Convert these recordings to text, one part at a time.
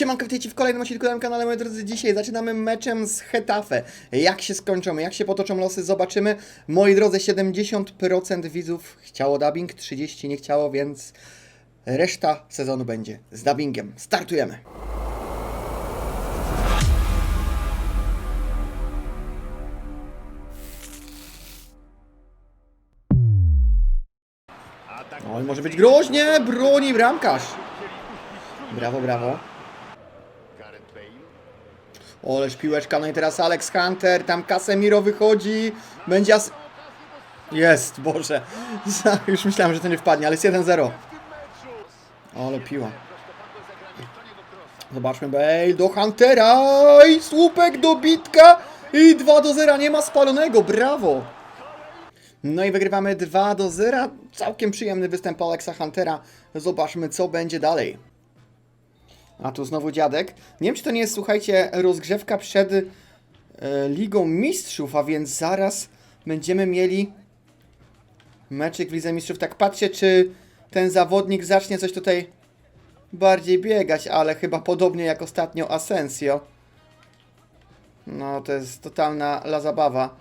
Siemanko, witajcie w kolejnym odcinku na kanale, moi drodzy. Dzisiaj zaczynamy meczem z Hetafe. Jak się skończą, jak się potoczą losy, zobaczymy. Moi drodzy, 70% widzów chciało dubbing, 30% nie chciało, więc reszta sezonu będzie z dubbingiem. Startujemy! Oj, może być groźnie, broni bramkarz. Brawo, brawo. Oleż piłeczka, no i teraz Alex Hunter, tam Casemiro wychodzi, będzie as... Jest, Boże. Już myślałem, że to nie wpadnie, ale jest 1-0. Ale piła. Zobaczmy, Bale do Huntera i słupek do bitka i 2 do 0, nie ma spalonego, brawo. No i wygrywamy 2 do 0, całkiem przyjemny występ Alexa Huntera. Zobaczmy, co będzie dalej. A tu znowu dziadek. Nie wiem, czy to nie jest, słuchajcie, rozgrzewka przed e, Ligą Mistrzów, a więc zaraz będziemy mieli meczyk w Lidze Mistrzów. Tak patrzę, czy ten zawodnik zacznie coś tutaj bardziej biegać, ale chyba podobnie jak ostatnio Asensio. No, to jest totalna la zabawa.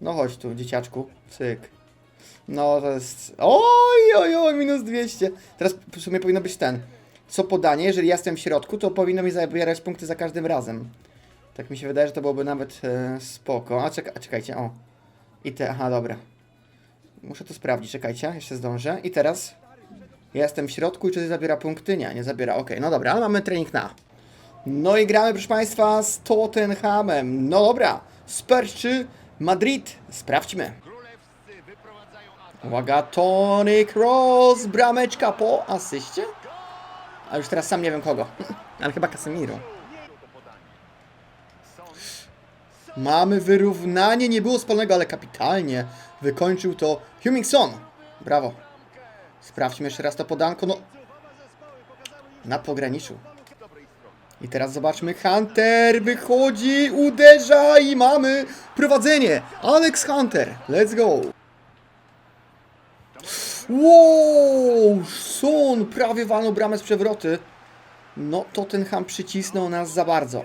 No chodź tu, dzieciaczku. Cyk. No to jest... Oj, oj, oj, minus 200. Teraz w sumie powinno być ten. Co podanie, jeżeli ja jestem w środku, to powinno mi zabierać punkty za każdym razem. Tak mi się wydaje, że to byłoby nawet e, spoko. A czeka, czekajcie, o. I te, aha, dobra. Muszę to sprawdzić, czekajcie, jeszcze zdążę. I teraz ja jestem w środku i czy zabiera punkty? Nie, nie zabiera, okej, no dobra, ale mamy trening na. No i gramy, proszę Państwa, z Tottenhamem. No dobra, Spurs czy Madrid? Sprawdźmy. Uwaga, Tony Cross, brameczka po asyście? A już teraz sam nie wiem kogo, ale chyba Casemiro. Mamy wyrównanie, nie było spalnego, ale kapitalnie wykończył to Hummingson. Brawo. Sprawdźmy jeszcze raz to podanko, no... Na pograniczu. I teraz zobaczmy, Hunter wychodzi, uderza i mamy prowadzenie. Alex Hunter, let's go. Wow, Son prawie walnął bramę z przewroty. No, Tottenham przycisnął nas za bardzo.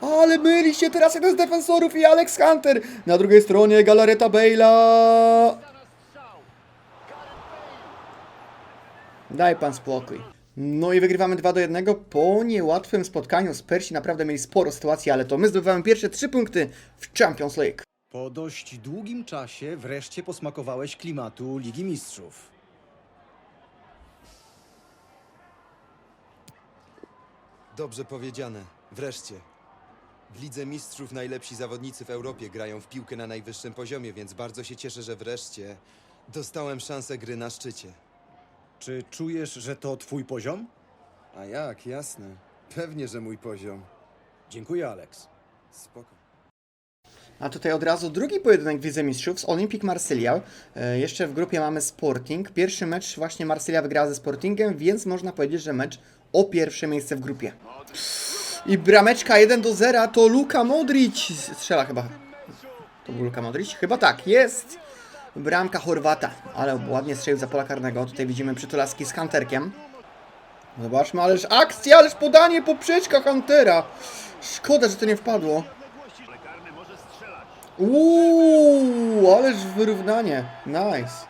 Ale myli się teraz jeden z defensorów i Alex Hunter. Na drugiej stronie Galareta Bale'a. Daj pan spokój. No i wygrywamy 2 do 1 po niełatwym spotkaniu. Z Persi naprawdę mieli sporo sytuacji, ale to my zdobywamy pierwsze 3 punkty w Champions League. Po dość długim czasie wreszcie posmakowałeś klimatu Ligi Mistrzów. Dobrze powiedziane. Wreszcie. W Lidze Mistrzów najlepsi zawodnicy w Europie grają w piłkę na najwyższym poziomie, więc bardzo się cieszę, że wreszcie dostałem szansę gry na szczycie. Czy czujesz, że to twój poziom? A jak, jasne. Pewnie, że mój poziom. Dziękuję, Alex. Spoko. A tutaj od razu drugi pojedynek w Mistrzów z Olympique Marsylia. E, jeszcze w grupie mamy Sporting. Pierwszy mecz właśnie Marsylia wygrała ze Sportingem, więc można powiedzieć, że mecz o pierwsze miejsce w grupie. I brameczka 1 do 0 to Luka Modric. Strzela chyba. To był Luka Modric? Chyba tak, jest. Bramka Chorwata, ale ładnie strzelił za pola karnego. Tutaj widzimy przytulaski z Hunterkiem. Zobaczmy, ależ akcja, ależ podanie, poprzeczka Huntera. Szkoda, że to nie wpadło. Uuu, ależ wyrównanie. Nice.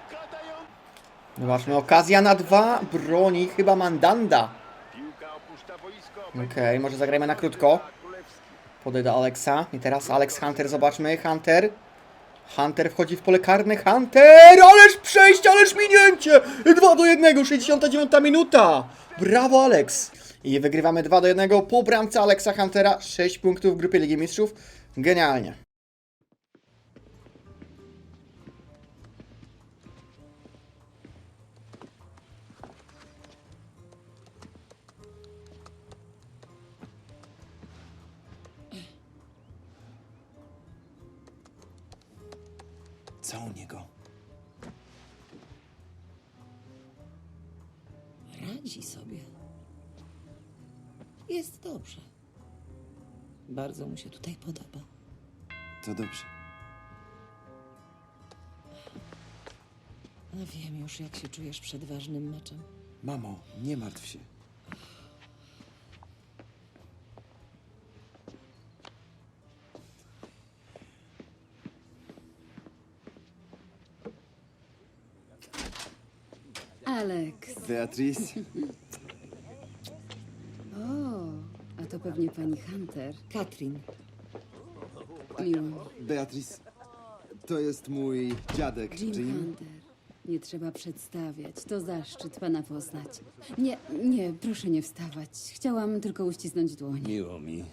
Zobaczmy, okazja na dwa. Broni chyba Mandanda. Okej, może zagrajmy na krótko. Podaj do Alexa. I teraz Alex Hunter, zobaczmy. Hunter. Hunter wchodzi w pole karne. Hunter! Ależ przejście, ależ minięcie! 2 do 1, 69 minuta. Brawo, Alex. I wygrywamy 2 do 1 po bramce Alexa Huntera. 6 punktów w grupie Ligi Mistrzów. Genialnie. Co u niego? Radzi sobie. Jest dobrze. Bardzo mu się tutaj podoba. To dobrze. A wiem już, jak się czujesz przed ważnym meczem. Mamo, nie martw się. Alex. Beatrice, O, a to pewnie pani Hunter. Katrin, Miło. mi. Beatrice, to jest mój dziadek Jim, Jim. Hunter. Nie trzeba przedstawiać. To zaszczyt pana poznać. Nie, nie, proszę nie wstawać. Chciałam tylko uścisnąć dłoń. Miło mi.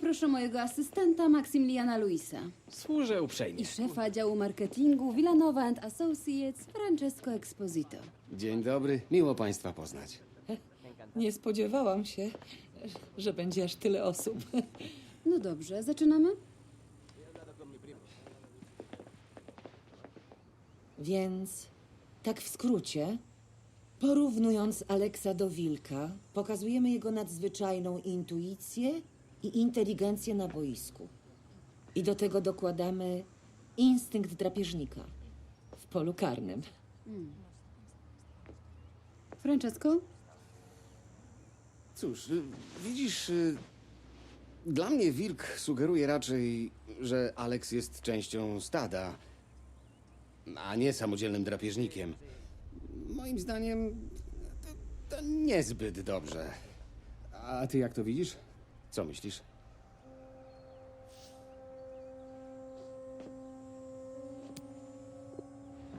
Proszę mojego asystenta Maksymiliana Luisa Służę uprzejmie. i szefa działu marketingu Villanova and Associates Francesco Exposito. Dzień dobry, miło Państwa poznać. nie spodziewałam się, że będzie aż tyle osób. No dobrze, zaczynamy? Więc, tak w skrócie, porównując Aleksa do wilka, pokazujemy jego nadzwyczajną intuicję i inteligencję na boisku. I do tego dokładamy instynkt drapieżnika w polu karnym. Francesco? Cóż, y, widzisz, y, dla mnie wilk sugeruje raczej, że Alex jest częścią stada, a nie samodzielnym drapieżnikiem. Moim zdaniem to, to niezbyt dobrze. A ty jak to widzisz? Co myślisz?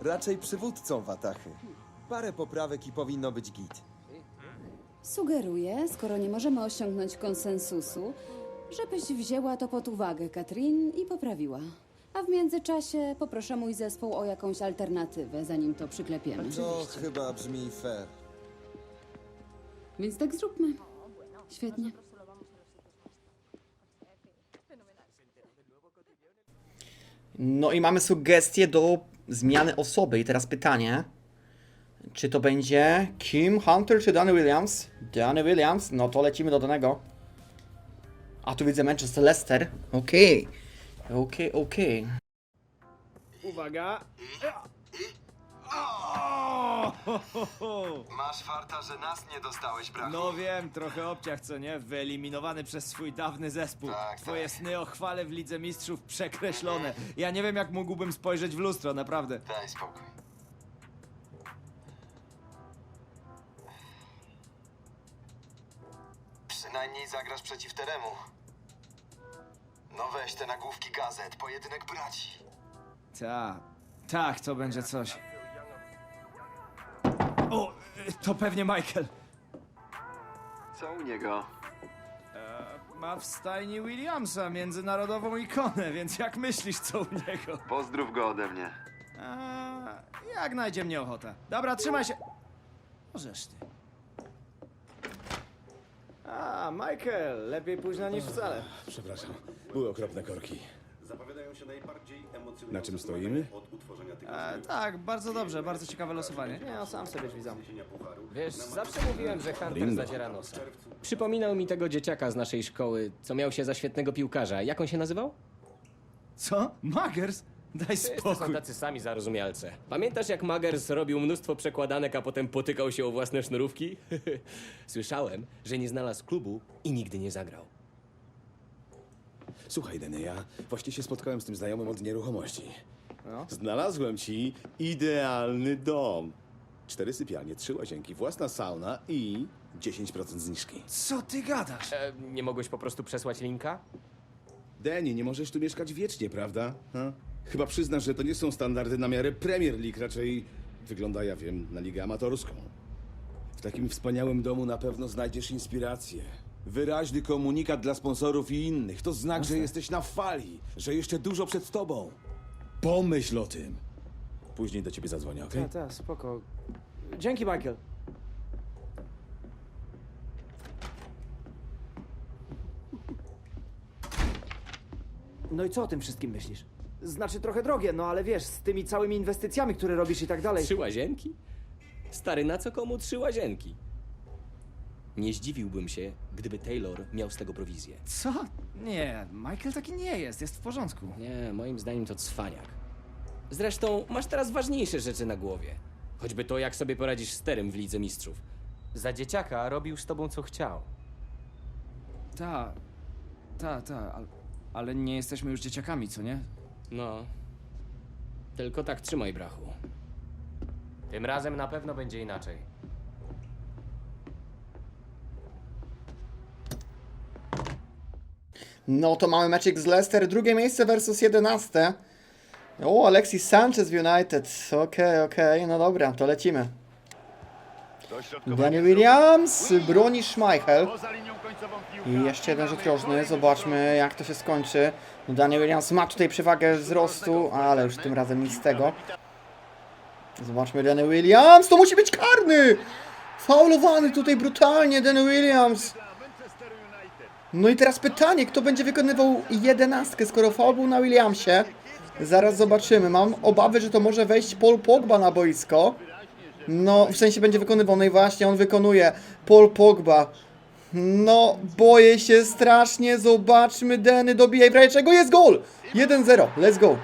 Raczej przywódcą Watachy. Parę poprawek i powinno być git. Sugeruję, skoro nie możemy osiągnąć konsensusu, żebyś wzięła to pod uwagę, Katrin, i poprawiła. A w międzyczasie poproszę mój zespół o jakąś alternatywę, zanim to przyklepiemy. To chyba brzmi fair. Więc tak zróbmy. Świetnie. No i mamy sugestie do zmiany osoby. I teraz pytanie. Czy to będzie Kim Hunter czy Danny Williams? Danny Williams, no to lecimy do danego. A tu widzę Manchester Leicester. Okej. Okej, okej. Uwaga! Masz farta, że nas nie dostałeś, brachu. No wiem, trochę obciach, co nie? Wyeliminowany przez swój dawny zespół. Tak, Twoje tak. sny o chwale w Lidze Mistrzów przekreślone. Ja nie wiem, jak mógłbym spojrzeć w lustro, naprawdę. Daj spokój. Przynajmniej zagrasz przeciw Teremu. No weź te nagłówki gazet, pojedynek braci. Tak, tak, to będzie coś. O, to pewnie Michael. Co u niego? Ma w stajni Williamsa międzynarodową ikonę, więc jak myślisz, co u niego? Pozdrów go ode mnie. A, jak najdzie mnie ochota. Dobra, trzymaj się. Możesz ty. A, Michael, lepiej późno niż wcale. Przepraszam, były okropne korki. Na czym stoimy? E, tak, bardzo dobrze, bardzo ciekawe losowanie. Nie, no sam sobie widzę. Wiesz, zawsze mówiłem, że Hunter Ringo. zadziera nosa. Przypominał mi tego dzieciaka z naszej szkoły, co miał się za świetnego piłkarza. Jak on się nazywał? Co? Magers? Daj Wszyscy są spokój. tacy sami zarozumialce. Pamiętasz, jak Magers robił mnóstwo przekładanek, a potem potykał się o własne sznurówki? Słyszałem, że nie znalazł klubu i nigdy nie zagrał. Słuchaj, Denny, ja właśnie się spotkałem z tym znajomym od nieruchomości. No. Znalazłem ci idealny dom. Cztery sypialnie, trzy łazienki, własna sauna i 10% zniżki. Co ty gadasz? E, nie mogłeś po prostu przesłać linka? Denny, nie możesz tu mieszkać wiecznie, prawda? Ha? Chyba przyznasz, że to nie są standardy na miarę Premier League, raczej wygląda, ja wiem, na ligę amatorską. W takim wspaniałym domu na pewno znajdziesz inspirację. Wyraźny komunikat dla sponsorów i innych. To znak, że jesteś na fali, że jeszcze dużo przed tobą. Pomyśl o tym. Później do ciebie zadzwonię, okej? Tak, tak, spoko. Dzięki, Michael. No i co o tym wszystkim myślisz? Znaczy trochę drogie, no ale wiesz, z tymi całymi inwestycjami, które robisz i tak dalej. Trzy łazienki? Stary, na co komu trzy łazienki? Nie zdziwiłbym się, gdyby Taylor miał z tego prowizję. Co? Nie, Michael taki nie jest, jest w porządku. Nie, moim zdaniem to cwaniak. Zresztą masz teraz ważniejsze rzeczy na głowie. Choćby to, jak sobie poradzisz z sterem w Lidze Mistrzów. Za dzieciaka robił z tobą, co chciał. Ta, ta, ta, ale, ale nie jesteśmy już dzieciakami, co nie? No. Tylko tak trzymaj, brachu. Tym razem na pewno będzie inaczej. No to mamy meczek z Leicester, drugie miejsce versus 11. O, Alexis Sanchez w United. Okej, okej, no dobra, to lecimy. Danny Williams, broni Schmeichel. I jeszcze jeden rzut rożny, zobaczmy jak to się skończy. No, Danny Williams ma tutaj przewagę wzrostu, ale już tym razem nic z tego. Zobaczmy Danny Williams, to musi być karny! Faulowany tutaj brutalnie Danny Williams. No i teraz pytanie, kto będzie wykonywał jedenastkę, skoro faul był na Williamsie? Zaraz zobaczymy. Mam obawy, że to może wejść Paul Pogba na boisko. No, w sensie będzie wykonywał. No i właśnie, on wykonuje. Paul Pogba. No, boję się strasznie. Zobaczmy, Deny dobija i w czego jest gol! 1-0, let's go.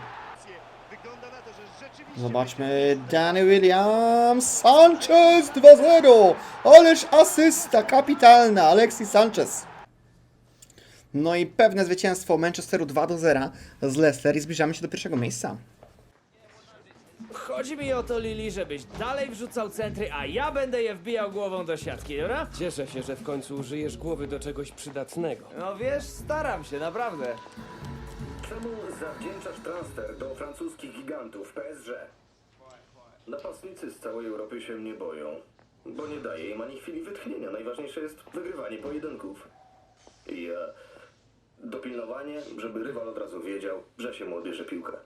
Zobaczmy, Danny Williams, Sanchez 2-0. Ależ asysta kapitalna, Alexis Sanchez. No i pewne zwycięstwo Manchesteru 2 do 0 z Leicester i zbliżamy się do pierwszego miejsca. Chodzi mi o to, Lili, żebyś dalej wrzucał centry, a ja będę je wbijał głową do siatki, dobra? Cieszę się, że w końcu użyjesz głowy do czegoś przydatnego. No wiesz, staram się, naprawdę. Czemu zawdzięczasz transfer do francuskich gigantów PSG? Napastnicy z całej Europy się mnie boją, bo nie daje im ani chwili wytchnienia. Najważniejsze jest wygrywanie pojedynków. I e, dopilnowanie, żeby rywal od razu wiedział, że się mu odbierze piłkę.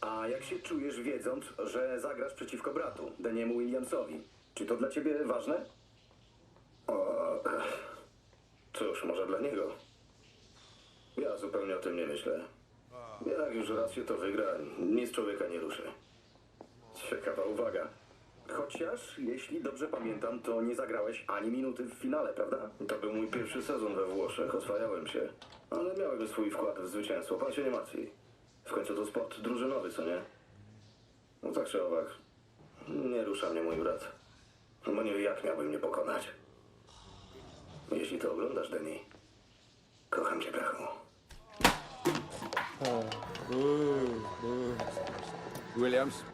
A jak się czujesz wiedząc, że zagrasz przeciwko bratu, Daniemu Williamsowi? Czy to dla ciebie ważne? O, cóż, może dla niego. Ja zupełnie o tym nie myślę. Jak już raz się to wygra, nic człowieka nie ruszy. Ciekawa uwaga. Chociaż, jeśli dobrze pamiętam, to nie zagrałeś ani minuty w finale, prawda? To był mój pierwszy sezon we Włoszech, oswajałem się. Ale miałem swój wkład w zwycięstwo, pan się nie martwi. W końcu to sport drużynowy, co nie? No tak czy owak, nie rusza mnie mój brat. Bo nie jak miałbym mnie pokonać. Jeśli to oglądasz, Denny, kocham cię, brachu. Williams?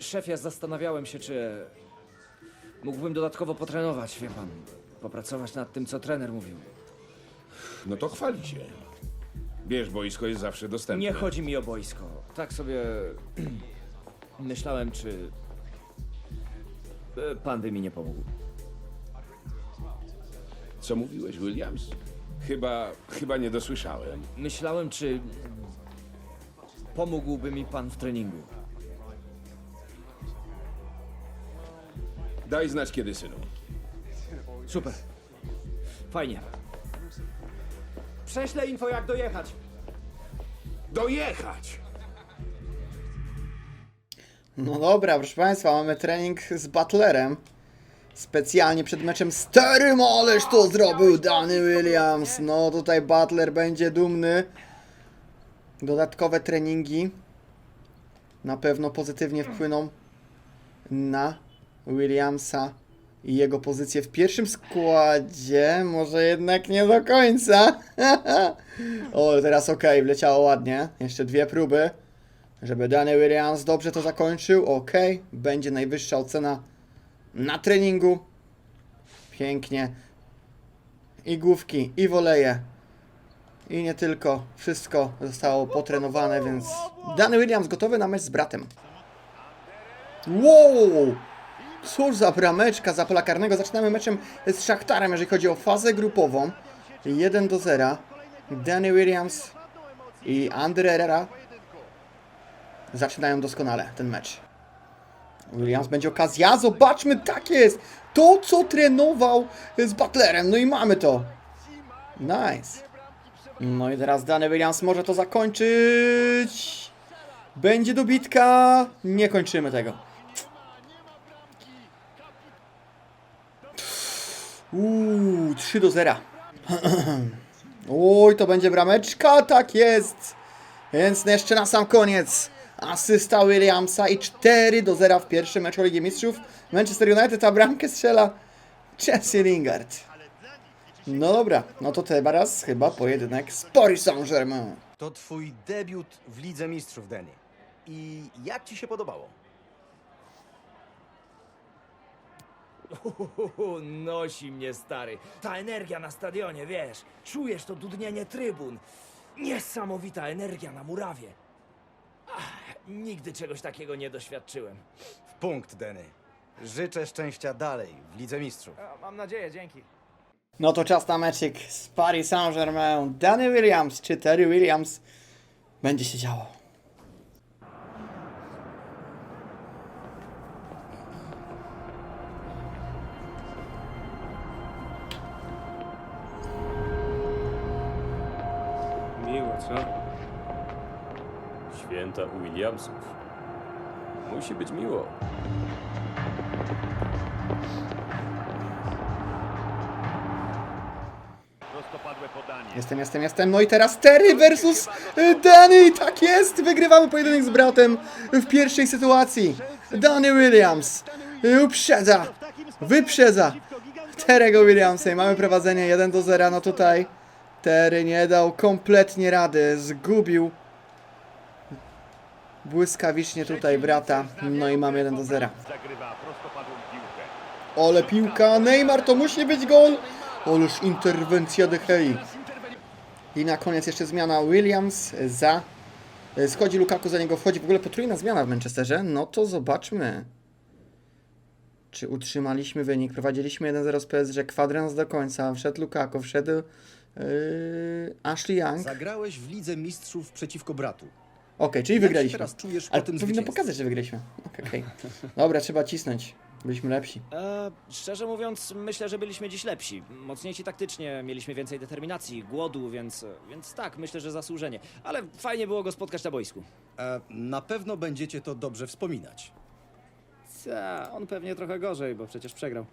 Szefie, zastanawiałem się, czy mógłbym dodatkowo potrenować, wie pan. Popracować nad tym, co trener mówił. No to chwali się. Wiesz, boisko jest zawsze dostępne. Nie chodzi mi o boisko. Tak sobie myślałem, czy e, pan by mi nie pomógł. Co mówiłeś, Williams? Chyba, chyba nie dosłyszałem. Myślałem, czy pomógłby mi pan w treningu. Daj znać kiedy, synu. Super. Fajnie. Prześlę info, jak dojechać. Dojechać! No dobra, proszę Państwa, mamy trening z Butlerem. Specjalnie przed meczem z Terrym, ależ to zrobił Danny Williams. No tutaj Butler będzie dumny. Dodatkowe treningi na pewno pozytywnie wpłyną na Williamsa i jego pozycję w pierwszym składzie. Może jednak nie do końca. o, teraz ok, wleciało ładnie. Jeszcze dwie próby. Żeby Danny Williams dobrze to zakończył. Ok, będzie najwyższa ocena na treningu. Pięknie. I główki, i woleje. I nie tylko. Wszystko zostało potrenowane, więc Danny Williams gotowy na mecz z bratem. Wow! Cóż za brameczka za pola karnego. Zaczynamy meczem z Szachtarem, jeżeli chodzi o fazę grupową. 1 do 0. Danny Williams i Andre Herrera zaczynają doskonale ten mecz. Williams będzie okazja. Zobaczmy, tak jest! To, co trenował z Butlerem. No i mamy to. Nice. No i teraz Danny Williams może to zakończyć. Będzie dobitka. Nie kończymy tego. Uuu, 3 do 0. Oj, to będzie brameczka, tak jest. Więc jeszcze na sam koniec. asysta Williamsa i 4 do 0 w pierwszym meczu Ligi Mistrzów. Manchester United, a bramkę strzela Jesse Lingard. No dobra, no to teraz chyba pojedynek z Paris Saint-Germain. To twój debiut w Lidze Mistrzów, Danny. I jak ci się podobało? Uhuhu, nosi mnie stary. Ta energia na stadionie, wiesz. Czujesz to dudnienie trybun. Niesamowita energia na murawie. Ach, nigdy czegoś takiego nie doświadczyłem. W punkt, Danny. Życzę szczęścia dalej w Lidze Mistrzów. mam nadzieję, dzięki. No to czas na meczyk z Paris Saint-Germain. Danny Williams czy Terry Williams będzie się działo. Williamsów. Musi być miło. Jestem, jestem, jestem. No i teraz Terry versus y, Danny. Tak jest. Wygrywamy pojedynek z bratem w pierwszej sytuacji. Danny Williams y, uprzedza, wyprzedza Terry'ego Williamsa i mamy prowadzenie 1 do 0. No tutaj Terry nie dał kompletnie rady. Zgubił błyskawicznie tutaj brata. No i mamy 1 do 0. Ole piłka, Neymar, to musi być gol. Ależ interwencja De Gea. I na koniec jeszcze zmiana Williams za... e, Schodzi Lukaku, za niego wchodzi. W ogóle potrójna zmiana w Manchesterze. No to zobaczmy. Czy utrzymaliśmy wynik? Prowadziliśmy 1-0 z PSG, kwadrans do końca. Wszedł Lukaku, wszedł yy, Ashley Young. Zagrałeś w Lidze Mistrzów przeciwko bratu. Czyli Jak wygraliśmy. teraz czujesz po Ale tym powinno zwycięstwie? pokazać, że wygraliśmy. Okej. Dobra, trzeba cisnąć. Byliśmy lepsi. E, szczerze mówiąc, myślę, że byliśmy dziś lepsi. Mocniejsi taktycznie, mieliśmy więcej determinacji, głodu, więc, więc tak, myślę, że zasłużenie. Ale fajnie było go spotkać na boisku. E, na pewno będziecie to dobrze wspominać. Ta, on pewnie trochę gorzej, bo przecież przegrał.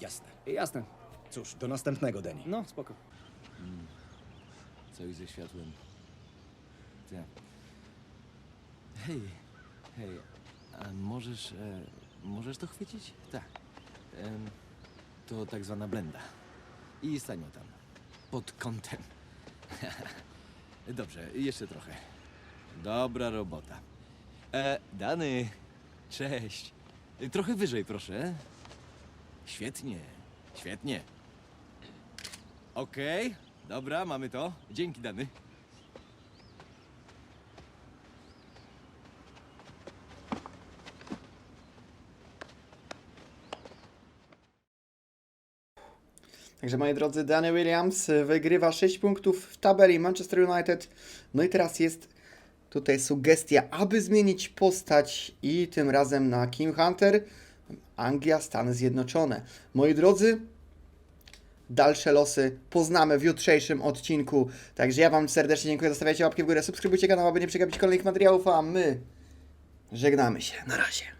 Jasne. Jasne. Cóż, do następnego, Danny. No, spoko. Coś ze światłem. Tak. Hej, hej, a możesz, e, możesz to chwycić? Tak. To tak zwana blenda. I stań tam, pod kątem. Dobrze, jeszcze trochę. Dobra robota. E, Dany, cześć. Trochę wyżej, proszę. Świetnie, świetnie. Okej, dobra, mamy to. Dzięki, Dany. Także moi drodzy, Danny Williams wygrywa 6 punktów w tabeli Manchester United. No i teraz jest tutaj sugestia, aby zmienić postać i tym razem na Kim Hunter, Anglia, Stany Zjednoczone. Moi drodzy, dalsze losy poznamy w jutrzejszym odcinku. Także ja Wam serdecznie dziękuję, zostawiajcie łapki w górę, subskrybujcie kanał, aby nie przegapić kolejnych materiałów, a my żegnamy się. Na razie.